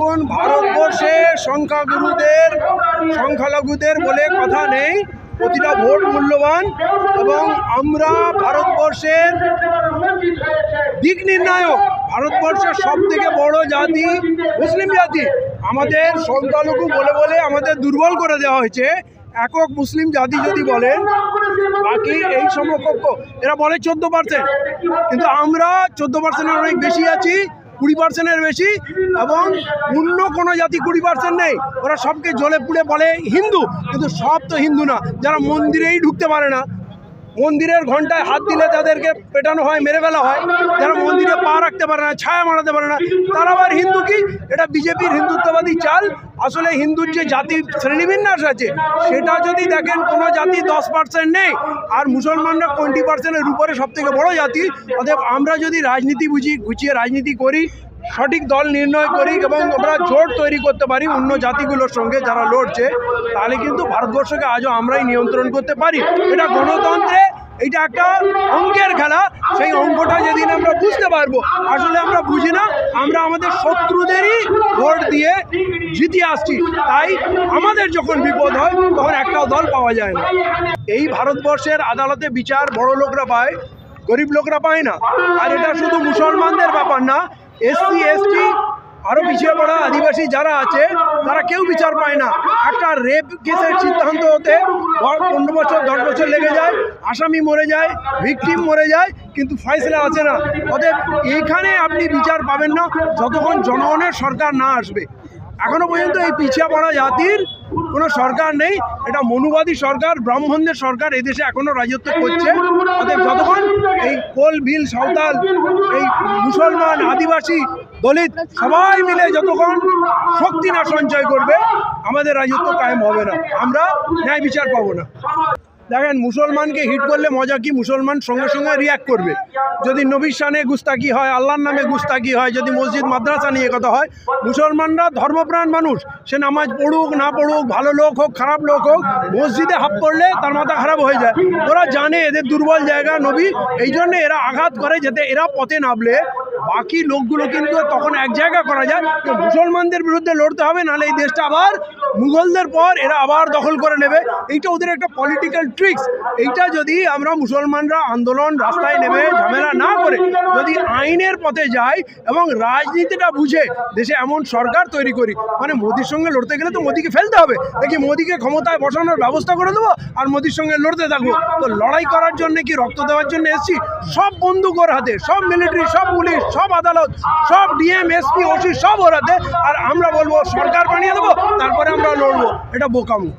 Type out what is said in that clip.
দেখুন ভারতবর্ষে সংখ্যাগুরুদের, সংখ্যালঘুদের বলে কথা নেই, প্রতিটা ভোট মূল্যবান এবং আমরা ভারতবর্ষের দিক নির্ণায়ক, ভারতবর্ষের সব থেকে বড় জাতি মুসলিম জাতি, আমাদের সংখ্যালঘু বলে বলে আমাদের দুর্বল করে দেওয়া হয়েছে। একক মুসলিম জাতি যদি বলেন, বাকি এই সমকক্ষ, এরা বলে চোদ্দ পার্সেন্ট কিন্তু আমরা চোদ্দ পার্সেন্টের অনেক বেশি আছি। কুড়ি পার্সেন্টের বেশি এবং অন্য কোনো জাতি কুড়ি পার্সেন্ট নেই। ওরা সবকে জলে পুড়ে বলে হিন্দু, কিন্তু সব তো হিন্দু না। যারা মন্দিরেই ঢুকতে পারে না, মন্দিরের ঘন্টায় হাত দিলে তাদেরকে পেটানো হয়, মেরে ফেলা হয়। যারা মন্দিরে পা রাখতে পারে না, ছায়া মারাতে পারে না, তারা আবার হিন্দু কি? এটা বিজেপির হিন্দুত্ববাদী চাল আসলে হিন্দুর যে জাতি শ্রেণীবিন্যাস আছে, সেটা যদি দেখেন, কোনো জাতি দশ পার্সেন্ট নেই, আর মুসলমানরা টোয়েন্টি পার্সেন্টের উপরে সব থেকে বড়ো জাতি, অতএব আমরা যদি রাজনীতি বুঝি, গুছিয়ে রাজনীতি করি, সঠিক দল নির্ণয় করি এবং আমরা জোট তৈরি করতে পারি অন্য জাতিগুলোর সঙ্গে যারা লড়ছে, তাহলে কিন্তু ভারতবর্ষকে আজও আমরাই নিয়ন্ত্রণ করতে পারি। এটা গণতন্ত্রে এইটা একটা অঙ্কের খেলা, সেই অঙ্কটা যেদিন আমরা বুঝতে পারব, আসলে আমরা বুঝি না, আমরা আমাদের শত্রুদেরই ভোট দিয়ে জিতে আসছি, তাই আমাদের যখন বিপদ হয়, তখন একটাও দল পাওয়া যায় না। এই ভারতবর্ষের আদালতে বিচার বড় লোকরা পায়, গরিব লোকরা পায় না। আর এটা শুধু মুসলমানদের ব্যাপার না, এসসি, এসটি আরও পিছিয়ে পড়া আদিবাসী যারা আছে, তারা কেউ বিচার পায় না। একটা রেপ কেসের সিদ্ধান্ত হতে পনেরো বছর, দশ বছর লেগে যায়, আসামি মরে যায়, ভিকটিম মরে যায়, কিন্তু ফয়সলা আছে না। অতএব এইখানে আপনি বিচার পাবেন না, যতক্ষণ জনগণের সরকার না আসবে। এখনও পর্যন্ত এই পিছিয়ে পড়া জাতির কোনো সরকার নেই। এটা মনুবাদী সরকার, ব্রাহ্মণদের সরকার এদেশে এখনও রাজত্ব করছে। অতএব যতক্ষণ এই কোল ভিল সাঁওতাল, এই মুসলমান, আদিবাসী, দলিত সবাই মিলে যতক্ষণ শক্তি না সঞ্চয় করবে, আমাদের রাজত্ব কায়েম হবে না। আমরা ন্যায় বিচার পাবো না। দেখেন, মুসলমানকে হিট করলে মজা কি? মুসলমান সঙ্গে সঙ্গে রিয়াক্ট করবে। যদি নবীর শানে গুস্তাকি হয়, আল্লাহর নামে গুস্তাকি হয়, যদি মসজিদ, মাদ্রাসা নিয়ে কথা হয়, মুসলমানরা ধর্মপ্রাণ মানুষ। সে নামাজ পড়ুক, না পড়ুক, ভালো লোক হোক, খারাপ লোক হোক, মসজিদে হাফ পড়লে তার মাথা খারাপ হয়ে যায়। ওরা জানে এদের দুর্বল জায়গা নবী, এই জন্য এরা আঘাত করে যাতে এরা পথে নামলে। বাকি লোকগুলো কিন্তু তখন এক জায়গা করা যায়। যে মুসলমানদের বিরুদ্ধে লড়তে হবে, নাহলে এই দেশটা আবার মুঘলদের পর এরা আবার দখল করে নেবে। এইটা ওদের একটা পলিটিক্যাল ট্রিক্স এইটা যদি আমরা মুসলমানরা আন্দোলন রাস্তায় নেমে ঝামেলা না করে, যদি আইনের পথে যাই এবং রাজনীতিটা বুঝে দেশে এমন সরকার তৈরি করি মানে মোদির সঙ্গে লড়তে গেলে তো মোদিকে ফেলতে হবে। নাকি মোদিকে ক্ষমতায় বসানোর ব্যবস্থা করে দেবো আর মোদির সঙ্গে লড়তে থাকব। তো লড়াই করার জন্য কি রক্ত দেওয়ার জন্য এসছি? সব বন্দুক ওর হাতে, সব মিলিটারি সব পুলিশ, সব আদালত, সব ডিএম এসপি ওসি সব ওর হাতে। আর আমরা বলব, সরকার বানিয়ে দেবো, তারপরে আমরা লড়বো। এটা বোকামো।